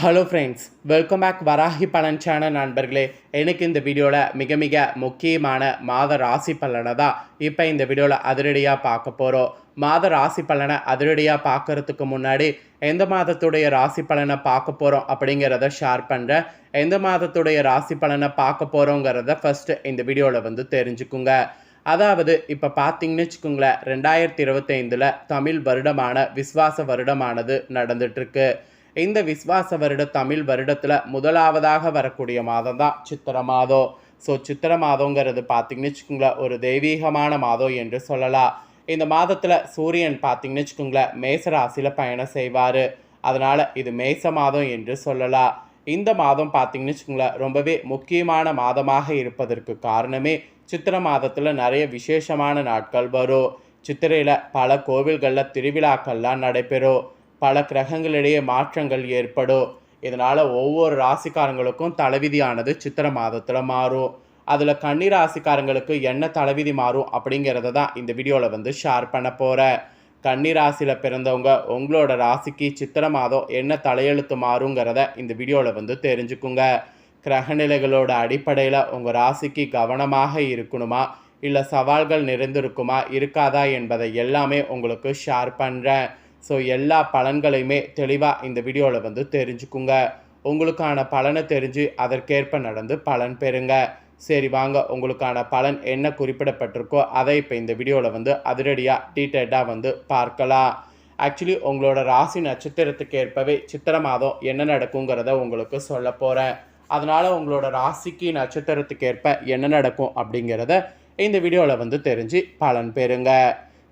Hello friends welcome back Varahi Palan channel நண்பர்களே. எனக்கு இந்த வீடியோவில் மிக மிக முக்கியமான மாத ராசி பலனை தான் இப்போ இந்த வீடியோவில் அதிரடியாக பார்க்க போகிறோம் மாத ராசி பலனை அதிரடியாக பார்க்கறதுக்கு முன்னாடி எந்த மாதத்துடைய ராசி பலனை பார்க்க போகிறோம் அப்படிங்கிறத ஷேர் பண்ணுறேன் எந்த மாதத்துடைய ராசி பலனை பார்க்க போகிறோங்கிறத ஃபஸ்ட்டு இந்த வீடியோவில் வந்து தெரிஞ்சுக்குங்க. அதாவது இப்போ பார்த்தீங்கன்னு வச்சுக்கோங்களேன் ரெண்டாயிரத்தி இருபத்தைந்தில் தமிழ் வருடமான விஸ்வாச வருடமானது நடந்துட்டுருக்கு இந்த விஸ்வாச வருட தமிழ் வருடத்தில் முதலாவதாக வரக்கூடிய மாதம் தான் சித்திர மாதம். ஸோ சித்திர மாதங்கிறது பார்த்திங்கன்னு வச்சுக்கோங்களேன் ஒரு தெய்வீகமான மாதம் என்று சொல்லலாம். இந்த மாதத்தில் சூரியன் பார்த்திங்கன்னு வச்சுக்கோங்களேன் மேச ராசியில் பயணம் செய்வார். அதனால் இது மேச மாதம் என்று சொல்லலாம். இந்த மாதம் பார்த்திங்கன்னு வச்சுக்கோங்களேன் ரொம்பவே முக்கியமான மாதமாக இருப்பதற்கு காரணமே சித்திர மாதத்தில் நிறைய விசேஷமான நாட்கள் வரும். சித்திரையில் பல கோவில்களில் திருவிழாக்கள்லாம் நடைபெறும். பல கிரகங்களிடையே மாற்றங்கள் ஏற்படும். இதனால் ஒவ்வொரு ராசிக்காரங்களுக்கும் தலைவிதியானது சித்திர மாதத்தில் மாறும். அதில் கன்னி ராசிக்காரங்களுக்கு என்ன தலைவிதி மாறும் அப்படிங்கிறத தான் இந்த வீடியோவில் வந்து ஷேர் பண்ண போகிறேன் கன்னி ராசியில் பிறந்தவங்க உங்களோட ராசிக்கு சித்திர மாதம் என்ன தலையெழுத்து மாறுங்கிறத இந்த வீடியோவில் வந்து தெரிஞ்சுக்குங்க. கிரகநிலைகளோட அடிப்படையில் உங்கள் ராசிக்கு கவனமாக இருக்கணுமா? இல்லை சவால்கள் நிறைந்திருக்குமா? இருக்காதா என்பதை எல்லாமே உங்களுக்கு ஷேர் பண்ணுறேன் ஸோ எல்லா பலன்களையுமே தெளிவாக இந்த வீடியோவில் வந்து தெரிஞ்சுக்குங்க. உங்களுக்கான பலனை தெரிஞ்சு அதற்கேற்ப நடந்து பலன் பெறுங்க. சரி வாங்க. உங்களுக்கான பலன் என்ன குறிப்பிடப்பட்டிருக்கோ அதை இப்போ இந்த வீடியோவில் வந்து அதிரடியாக டீட்டெயில்டாக வந்து பார்க்கலாம். ஆக்சுவலி உங்களோட ராசி நட்சத்திரத்துக்கு ஏற்பவே சித்திர மாதம் என்ன நடக்குங்கிறத உங்களுக்கு சொல்ல போகிறேன் அதனால் உங்களோட ராசிக்கு நட்சத்திரத்துக்கு ஏற்ப என்ன நடக்கும் அப்படிங்கிறத இந்த வீடியோவில் வந்து தெரிஞ்சு பலன் பெறுங்க.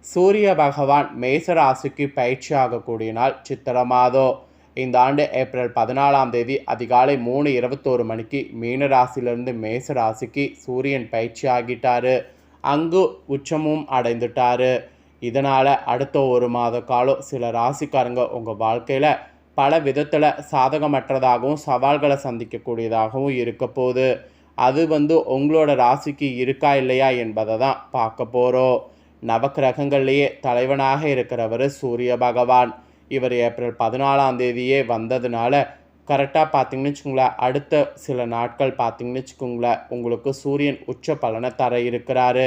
சூரிய பகவான் மேசராசிக்கு பயிற்சியாகக்கூடிய பயிற்சி ஆகக்கூடிய நாள் சித்திர மாதம் இந்த ஆண்டு ஏப்ரல் பதினாலாம் தேதி அதிகாலை மூணு இருபத்தோரு மணிக்கு மீனராசிலிருந்து மேசராசிக்கு மேச ராசிக்கு சூரியன் பயிற்சி ஆகிட்டாரு அங்கு உச்சமும் அடைந்துட்டாரு. இதனால் அடுத்த ஒரு மாத காலம் சில ராசிக்காரங்க உங்கள் வாழ்க்கையில் பல விதத்தில் சாதகமற்றதாகவும் சவால்களை சந்திக்கக்கூடியதாகவும் இருக்க போகுது. அது வந்து உங்களோட ராசிக்கு இருக்கா இல்லையா என்பதை தான் பார்க்க போகிறோம் நவக்கிரகங்கள்லேயே தலைவனாக இருக்கிறவர் சூரிய பகவான். இவர் ஏப்ரல் பதினாலாம் தேதியே வந்ததுனால கரெக்டாக பார்த்தீங்கன்னு வச்சுக்கோங்களேன். அடுத்த சில நாட்கள் பார்த்தீங்கன்னு வச்சுக்கோங்களேன். உங்களுக்கு சூரியன் உச்ச பலனை தர இருக்கிறாரு.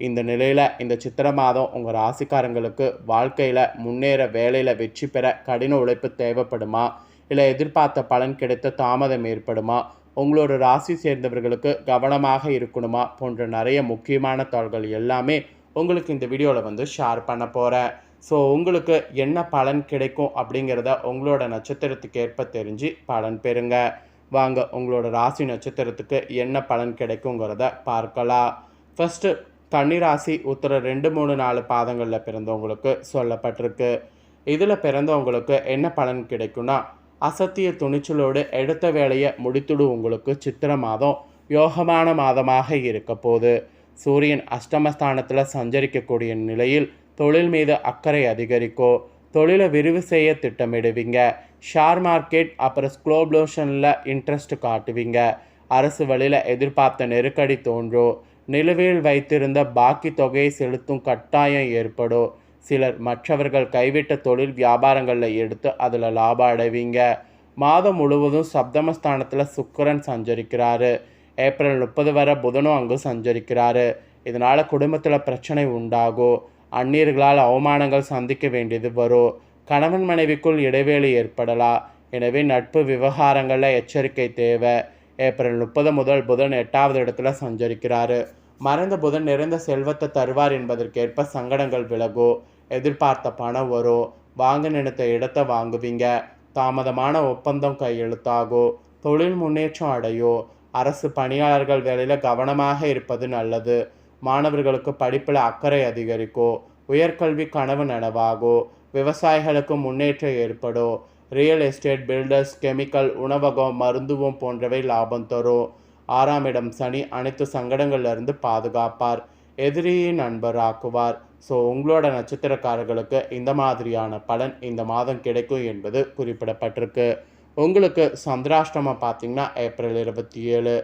இந்த நிலையில் இந்த சித்திர மாதம் உங்கள் ராசிக்காரங்களுக்கு வாழ்க்கையில் முன்னேற வேலையில் வெற்றி பெற கடின உழைப்பு தேவைப்படுமா? இல்லை எதிர்பார்த்த பலன் கிடைத்த தாமதம் ஏற்படுமா? உங்களோட ராசி சேர்ந்தவர்களுக்கு கவனமாக இருக்கணுமா? போன்ற நிறைய முக்கியமான தாள்கள் எல்லாமே உங்களுக்கு இந்த வீடியோவில் வந்து ஷேர் பண்ண போகிறேன் ஸோ உங்களுக்கு என்ன பலன் கிடைக்கும் அப்படிங்கிறத உங்களோட நட்சத்திரத்துக்கு ஏற்ப தெரிஞ்சு பலன் பெறுங்க. வாங்க உங்களோட ராசி நட்சத்திரத்துக்கு என்ன பலன் கிடைக்குங்கிறத பார்க்கலாம். ஃபஸ்ட்டு கன்னிராசி உத்தர ரெண்டு மூணு நாலு பாதங்களில் பிறந்தவங்களுக்கு சொல்லப்பட்டிருக்கு. இதில் பிறந்தவங்களுக்கு என்ன பலன் கிடைக்கும்னா அசத்திய துணிச்சலோடு எடுத்த வேலையை முடித்துடு உங்களுக்கு சித்திர மாதம் யோகமான மாதமாக இருக்க போகுது. சூரியன் அஷ்டமஸ்தானத்தில் சஞ்சரிக்கக்கூடிய நிலையில் தொழில் மீது அக்கறை அதிகரிக்கும் தொழிலை விரிவு செய்ய திட்டமிடுவீங்க. ஷேர் மார்க்கெட் அப்புறம் ஸ்க்ளோப்லோஷனில் இன்ட்ரெஸ்ட் காட்டுவீங்க. அரசு வழியில் எதிர்பார்த்த நெருக்கடி தோன்றும் நிலுவையில் வைத்திருந்த பாக்கி தொகையை செலுத்தும் கட்டாயம் ஏற்படும். சிலர் மற்றவர்கள் கைவிட்ட தொழில் வியாபாரங்களில் எடுத்து அதில் லாபம் அடைவீங்க. மாதம் முழுவதும் சப்தமஸ்தானத்தில் சுக்கரன் சஞ்சரிக்கிறாரு. ஏப்ரல் முப்பது வரை புதனும் அங்கு சஞ்சரிக்கிறாரு. இதனால் குடும்பத்தில் பிரச்சனை உண்டாகும் அந்நியர்களால் அவமானங்கள் சந்திக்க வேண்டியது வரும் கணவன் மனைவிக்குள் இடைவேளை ஏற்படலாம் எனவே நட்பு விவகாரங்களில் எச்சரிக்கை தேவை. ஏப்ரல் முப்பது முதல் புதன் எட்டாவது இடத்துல சஞ்சரிக்கிறாரு. மறைந்த புதன் நிறைந்த செல்வத்தை தருவார் என்பதற்கேற்ப சங்கடங்கள் விலகும் எதிர்பார்த்த பணம் வரும் வாங்க நினைத்த இடத்தை வாங்குவீங்க தாமதமான ஒப்பந்தம் கையெழுத்தாகும் தொழில் முன்னேற்றம் அடையும் அரசு பணியாளர்கள் வேலையில் கவனமாக இருப்பது நல்லது. மாணவர்களுக்கு படிப்பில் அக்கறை அதிகரிக்கும் உயர்கல்வி கனவு நனவாகும் விவசாயிகளுக்கு முன்னேற்றம் ஏற்படும் ரியல் எஸ்டேட் பில்டர்ஸ் கெமிக்கல் உணவகம் மருந்துவம் போன்றவை லாபம் தரும் ஆறாம் இடம் சனி அனைத்து சங்கடங்களிலிருந்து பாதுகாப்பார். எதிரியை நண்பராக்குவார். ஸோ உங்களோட நட்சத்திரக்காரர்களுக்கு இந்த மாதிரியான பலன் இந்த மாதம் கிடைக்கும் என்பது குறிப்பிடப்பட்டிருக்கு. உங்களுக்கு சந்திராஷ்டமம் பார்த்தீங்கன்னா ஏப்ரல் இருபத்தி ஏழு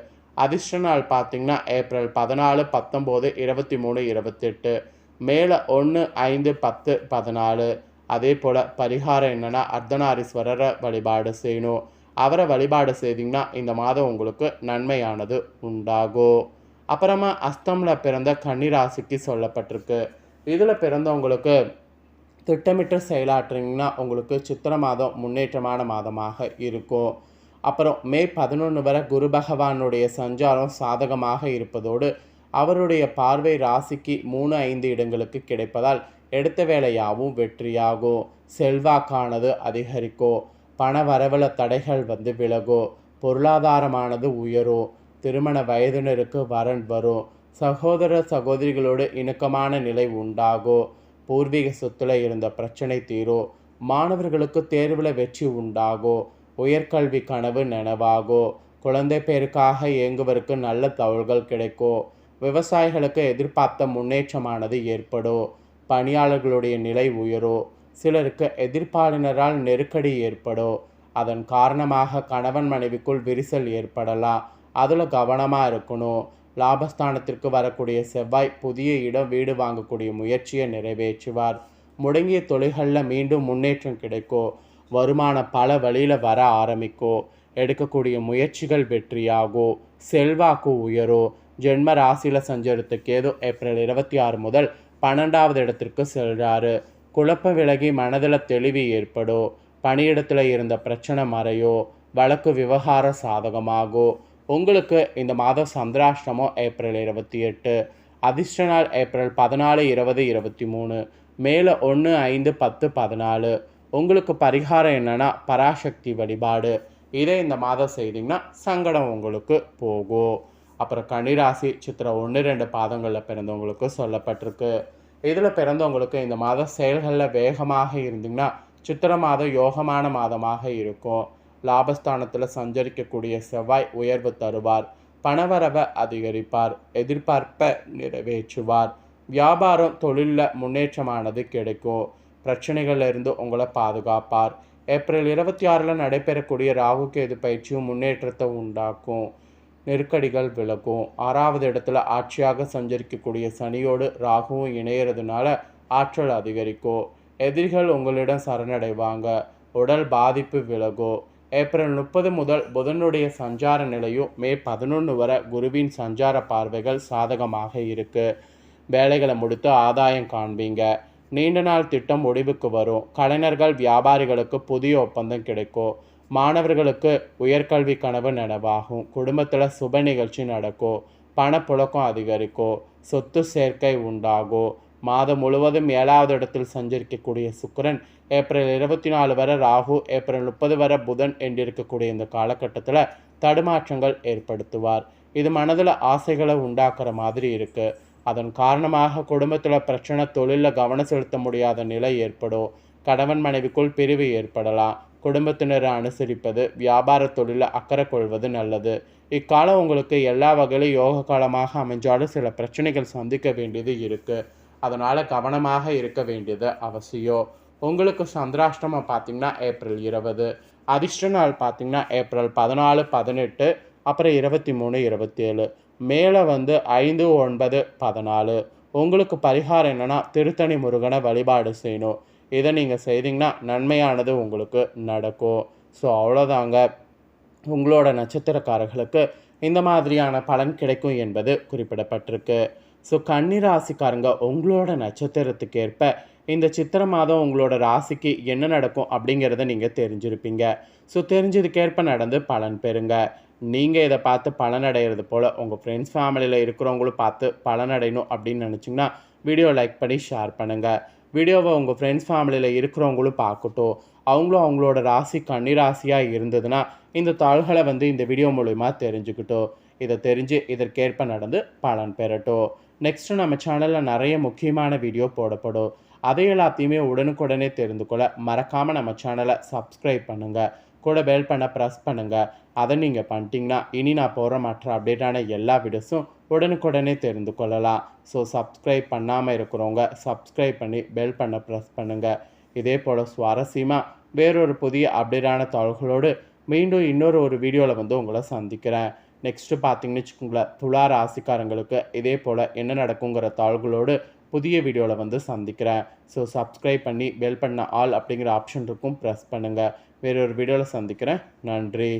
அதிர்ஷ்ட நாள் பார்த்தீங்கன்னா ஏப்ரல் பதினாலு பத்தொம்போது இருபத்தி மூணு இருபத்தெட்டு மேலே ஒன்று ஐந்து பத்து பதினாலு. அதே போல் பரிகாரம் என்னென்னா அர்த்தநாரீஸ்வரரை வழிபாடு செய்யணும். அவரை வழிபாடு செய்தீங்கன்னா இந்த மாதம் உங்களுக்கு நன்மையானது உண்டாகும். அப்புறமா அஸ்தமில் பிறந்த கன்னிராசிக்கு சொல்லப்பட்டிருக்கு. இதில் பிறந்தவங்களுக்கு திட்டமிட்டு செயலாற்றிங்கன்னா உங்களுக்கு சித்திர மாதம் முன்னேற்றமான மாதமாக இருக்கும். அப்புறம் மே பதினொன்று வரை குரு பகவானுடைய சஞ்சாரம் சாதகமாக இருப்பதோடு அவருடைய பார்வை ராசிக்கு மூணு ஐந்து இடங்களுக்கு கிடைப்பதால் எடுத்த வேலையாகவும் வெற்றியாகும். செல்வாக்கானது அதிகரிக்கும். பண வரவுல தடைகள் வந்து விலகும். பொருளாதாரமானது உயரும். திருமண வயதினருக்கு வரன் வரும். சகோதர சகோதரிகளோடு இணக்கமான நிலை உண்டாகும். பூர்வீக சொத்துல இருந்த பிரச்சனை தீரும் மாணவர்களுக்கு தேர்வில் வெற்றி உண்டாகும் உயர்கல்வி கனவு நனவாகோ குழந்தை பேருக்காக இயங்குவருக்கு நல்ல தகவல்கள் கிடைக்கும் விவசாயிகளுக்கு எதிர்பார்த்த முன்னேற்றமானது ஏற்படும் பணியாளர்களுடைய நிலை உயரும் சிலருக்கு எதிர்ப்பாளினரால் நெருக்கடி ஏற்படும் அதன் காரணமாக கணவன் மனைவிக்குள் விரிசல் ஏற்படலாம் அதில் கவனமாக இருக்கணும் லாபஸ்தானத்திற்கு வரக்கூடிய செவ்வாய் புதிய இடம் வீடு வாங்கக்கூடிய முயற்சியை நிறைவேற்றுவார். முடங்கிய தொழில்களில் மீண்டும் முன்னேற்றம் கிடைக்கும் வருமானம் பல வழியில் வர ஆரம்பிக்கும் எடுக்கக்கூடிய முயற்சிகள் வெற்றியாகும் செல்வாக்கு உயரும் ஜென்ம ராசியில் சஞ்சரித்த கேது ஏப்ரல் இருபத்தி ஆறு முதல் பன்னெண்டாவது இடத்திற்கு செல்றாரு. குழப்பம் விலகி மனதில் தெளிவு ஏற்படும் பணியிடத்தில் இருந்த பிரச்சனை மறையோ? வழக்கு விவகார சாதகமாகும் உங்களுக்கு இந்த மாதம் சந்திராஷ்டமம் ஏப்ரல் இருபத்தி எட்டு அதிர்ஷ்ட நாள் ஏப்ரல் பதினாலு இருபது இருபத்தி மூணு மேலே ஒன்று ஐந்து பத்து பதினாலு. உங்களுக்கு பரிகாரம் என்னென்னா பராசக்தி வழிபாடு. இதே இந்த மாதம் செய்தீங்கன்னா சங்கடம் உங்களுக்கு போகும். அப்புறம் கன்னிராசி சித்திரை ஒன்று ரெண்டு பாதங்களில் பிறந்தவங்களுக்கு சொல்லப்பட்டிருக்கு. இதில் பிறந்தவங்களுக்கு இந்த மாதம் செயல்களில் வேகமாக இருந்தீங்கன்னா சித்திரை மாதம் யோகமான மாதமாக இருக்கும். லாபஸ்தானத்தில் சஞ்சரிக்கக்கூடிய செவ்வாய் உயர்வு தருவார். பணவரவை அதிகரிப்பார். எதிர்பார்ப்பை நிறைவேற்றுவார். வியாபாரம் தொழிலில் முன்னேற்றமானது கிடைக்கும். பிரச்சனைகளிலிருந்து உங்களை பாதுகாப்பார். ஏப்ரல் இருபத்தி ஆறில் நடைபெறக்கூடிய ராகு கேது பயிற்சியும் முன்னேற்றத்தை உண்டாக்கும். நெருக்கடிகள் விலகும். ஆறாவது இடத்துல ஆட்சியாக சஞ்சரிக்கக்கூடிய சனியோடு ராகுவும் இணையறதுனால ஆற்றல் அதிகரிக்கும். எதிரிகள் உங்களிடம் சரணடைவாங்க. உடல் பாதிப்பு விலகும். ஏப்ரல் முப்பது முதல் புதனுடைய சஞ்சார நிலையும் மே பதினொன்று வரை குருவின் சஞ்சார பார்வைகள் சாதகமாக இருக்கு. வேலைகளை முடித்து ஆதாயம் காண்பீங்க. நீண்ட நாள் திட்டம் முடிவுக்கு வரும். கலைஞர்கள் வியாபாரிகளுக்கு புதிய ஒப்பந்தம் கிடைக்கும். மாணவர்களுக்கு உயர்கல்வி கனவு நனவாகும். குடும்பத்தில் சுப நிகழ்ச்சி நடக்கும். பணப்புழக்கம் அதிகரிக்கும். சொத்து சேர்க்கை உண்டாகும். மாதம் முழுவதும் ஏழாவது இடத்தில் சஞ்சரிக்கக்கூடிய சுக்கரன் ஏப்ரல் இருபத்தி நாலு வரை ராகு ஏப்ரல் முப்பது வரை புதன் என்றிருக்கக்கூடிய இந்த காலகட்டத்தில் தடுமாற்றங்கள் ஏற்படுத்துவார். இது மனதில் ஆசைகளை உண்டாக்குற மாதிரி இருக்குது அதன் காரணமாக குடும்பத்தில் பிரச்சனை தொழிலில் கவனம் செலுத்த முடியாத நிலை ஏற்படும். கணவன் மனைவிக்குள் பிரிவு ஏற்படலாம். குடும்பத்தினரை அனுசரிப்பது வியாபார தொழிலில் அக்கறை கொள்வது நல்லது. இக்காலம் உங்களுக்கு எல்லா வகையிலும் யோக காலமாக அமைஞ்சாலும் சில பிரச்சனைகள் சந்திக்க வேண்டியது இருக்குது அதனால் கவனமாக இருக்க வேண்டியது அவசியம். உங்களுக்கு சந்திராஷ்டமம் பார்த்திங்கன்னா ஏப்ரல் இருபது. அதிர்ஷ்ட நாள் பார்த்தீங்கன்னா ஏப்ரல் பதினாலு பதினெட்டு அப்புறம் இருபத்தி மூணு இருபத்தேழு மேலே வந்து ஐந்து ஒன்பது பதினாலு. உங்களுக்கு பரிகாரம் என்னென்னா திருத்தணி முருகனை வழிபாடு செய்யணும். இதை நீங்கள் செய்தீங்கன்னா நன்மையானது உங்களுக்கு நடக்கும். ஸோ அவ்வளோதாங்க. உங்களோட நட்சத்திரக்காரர்களுக்கு இந்த மாதிரியான பலன் கிடைக்கும் என்பது குறிப்பிடப்பட்டிருக்கு. ஸோ கன்னிராசிக்காரங்க உங்களோட நட்சத்திரத்துக்கு ஏற்ப இந்த சித்திரை மாதம் உங்களோட ராசிக்கு என்ன நடக்கும் அப்படிங்கிறத நீங்கள் தெரிஞ்சிருப்பீங்க. ஸோ தெரிஞ்சதுக்கேற்ப நடந்து பலன் பெறுங்க. நீங்கள் இதை பார்த்து பலனடைகிறது போல் உங்கள் ஃப்ரெண்ட்ஸ் ஃபேமிலியில் இருக்கிறவங்களும் பார்த்து பலனடையணும் அப்படின்னு நினச்சிங்கன்னா வீடியோ லைக் பண்ணி ஷேர் பண்ணுங்கள் வீடியோவை உங்கள் ஃப்ரெண்ட்ஸ் ஃபேமிலியில் இருக்கிறவங்களும் பார்க்கட்டும். அவங்களும் அவங்களோட ராசி கன்னி ராசியாக இருந்ததுன்னா இந்த தாள்களை வந்து இந்த வீடியோ மூலிமா தெரிஞ்சுக்கிட்டோம். இதை தெரிஞ்சு இதற்கேற்ப நடந்து பலன் பெறட்டும். நெக்ஸ்ட்டு நம்ம சேனலில் நிறைய முக்கியமான வீடியோ போடப்படும். அதை எல்லாத்தையுமே உடனுக்குடனே தெரிந்து கொள்ள மறக்காமல் நம்ம சேனலை சப்ஸ்கிரைப் பண்ணுங்கள் கூட பெல் பண்ண ப்ரெஸ் பண்ணுங்கள் அதை நீங்கள் பண்ணிட்டீங்கன்னா இனி நான் போகிற மற்ற அப்டேட்டான எல்லா வீடியோஸும் உடனுக்குடனே தெரிந்து கொள்ளலாம். ஸோ சப்ஸ்கிரைப் பண்ணாமல் இருக்கிறவங்க சப்ஸ்கிரைப் பண்ணி பெல் பண்ண ப்ரெஸ் பண்ணுங்கள் இதே போல் சுவாரஸ்யமாக வேறொரு புதிய அப்டேட்டான தகவல்களோடு மீண்டும் இன்னொரு ஒரு வீடியோவில் வந்து உங்களை சந்திக்கிறேன். நெக்ஸ்ட்டு பார்த்தீங்கன்னு வச்சுக்கோங்களேன் துலா ராசிக்காரங்களுக்கு இதே போல் என்ன நடக்குங்கிற தாள்களோடு புதிய வீடியோவில் வந்து சந்திக்கிறேன். ஸோ சப்ஸ்கிரைப் பண்ணி பெல் பண்ண ஆல் அப்படிங்கிற ஆப்ஷன் இருக்கும் ப்ரெஸ் பண்ணுங்கள் வேறொரு வீடியோவில் சந்திக்கிறேன். நன்றி.